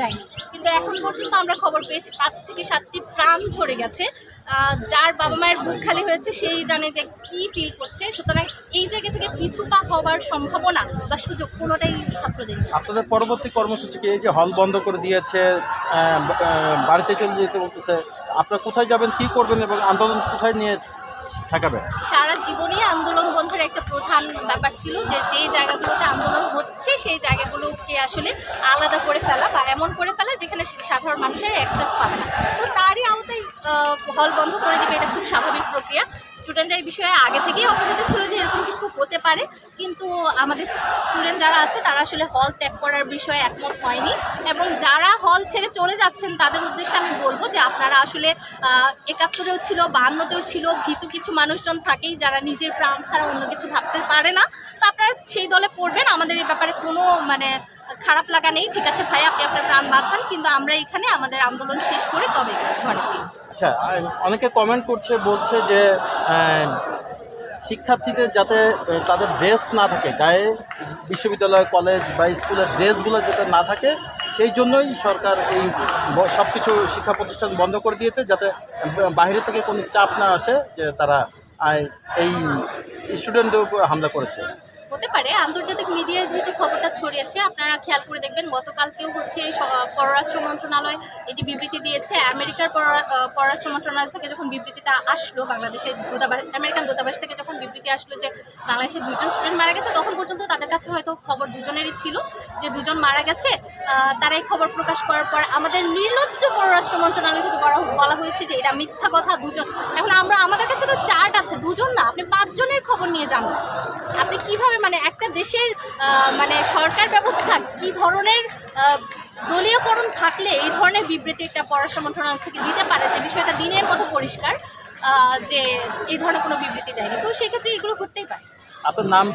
যায়নি। কিন্তু এখন পর্যন্ত আমরা খবর পেয়েছি, পাঁচ থেকে সাতটি প্রাণ ঝরে গেছে। যার বাবা মায়ের বুক খালি হয়েছে, সেই জানে যে কি ফিল করছে। সুতরাং এই জায়গা থেকে পিছু পা হওয়ার সম্ভাবনা বা সুযোগ কোনোটাই ছাত্রদের। আপনাদের পরবর্তী কর্মসূচি কি এই যে হল বন্ধ করে দিয়েছে বাড়িতে চলে যেতে বলতেছে, আপনারা কোথায় যাবেন, কি করবেন এবং আন্দোলন কোথায় নিয়ে ঠেকাবেন সারা জীবনই আন্দোলন গ্রন্থের একটা প্রধান ব্যাপার ছিল যে যে জায়গাগুলোতে আন্দোলন হচ্ছে, সেই জায়গাগুলোকে আসলে আলাদা করে ফেলা বা এমন করে ফেলা যেখানে সাধারণ মানুষের অ্যাক্সেস পাবে না। হল বন্ধ করে দেবে, এটা খুব স্বাভাবিক প্রক্রিয়া। স্টুডেন্টরা এই বিষয়ে আগে থেকেই অবগত ছিল যে এরকম কিছু হতে পারে, কিন্তু আমাদের স্টুডেন্ট যারা আছে, তারা আসলে হল ত্যাগ করার বিষয়ে একমত হয়নি। এবং যারা হল ছেড়ে চলে যাচ্ছেন, তাদের উদ্দেশ্যে আমি বলব যে আপনারা আসলে একাত্তরেও ছিল বাহান্নতেও ছিল, ভীতু কিছু মানুষজন থাকেই যারা নিজের প্রাণ ছাড়া অন্য কিছু ভাবতে পারে না। তো আপনারা সেই দলে পড়বেন, আমাদের এই ব্যাপারে কোনো মানে খারাপ লাগা নেই। ঠিক আছে ভাই, আপনি আপনার প্রাণ বাঁচান, কিন্তু আমরা এখানে আমাদের আন্দোলন শেষ করে তবে ঘরে ফিরব। আচ্ছা অনেকে কমেন্ট করছে, বলছে যে শিক্ষার্থীদের যাতে তাদের ড্রেস না থাকে, গায়ে বিশ্ববিদ্যালয় কলেজ বা স্কুলের ড্রেসগুলো যাতে না থাকে, সেই জন্যই সরকার এই সব কিছু শিক্ষা প্রতিষ্ঠান বন্ধ করে দিয়েছে, যাতে বাইরে থেকে কোনো চাপ না আসে, যে তারা এই স্টুডেন্টদের উপর হামলা করেছে। হতে পারে। আন্তর্জাতিক মিডিয়ায় যেহেতু খবরটা ছড়িয়েছে, আপনারা খেয়াল করে দেখবেন গতকালকেও হচ্ছে স- পররাষ্ট্র মন্ত্রণালয় এটি বিবৃতি দিয়েছে। আমেরিকার পররাষ্ট্র মন্ত্রণালয় থেকে যখন বিবৃতিটা আসলো বাংলাদেশের দূতাবাস আমেরিকান দূতাবাস থেকে যখন বিবৃতি আসলো যে বাংলাদেশের দুজন স্টুডেন্ট মারা গেছে, তখন পর্যন্ত তাদের কাছে হয়তো খবর দুজনেরই ছিল যে দুজন মারা গেছে। তারা এই খবর প্রকাশ করার পর আমাদের নির্লজ্জ পররাষ্ট্র মন্ত্রণালয় থেকে বলা হয়েছে যে এটা মিথ্যা কথা, দুজন এখন আমরা আমাদের কাছে তো চার্ট আছে, দুজন না, আপনি পাঁচজনের খবর নিয়ে যান। আপনি একটা দেশের মানে সরকার ব্যবস্থা কি ধরনের দলীয়করণ থাকলে এই ধরনের বিবৃতি একটা পররাষ্ট্র মন্ত্রণালয় থেকে দিতে পারে, যে বিষয়টা দিনের মতো পরিষ্কার যে এই ধরনের কোনো বিবৃতি দেয়নি। তো সেক্ষেত্রে এগুলো ঘটতেই পারে। নাম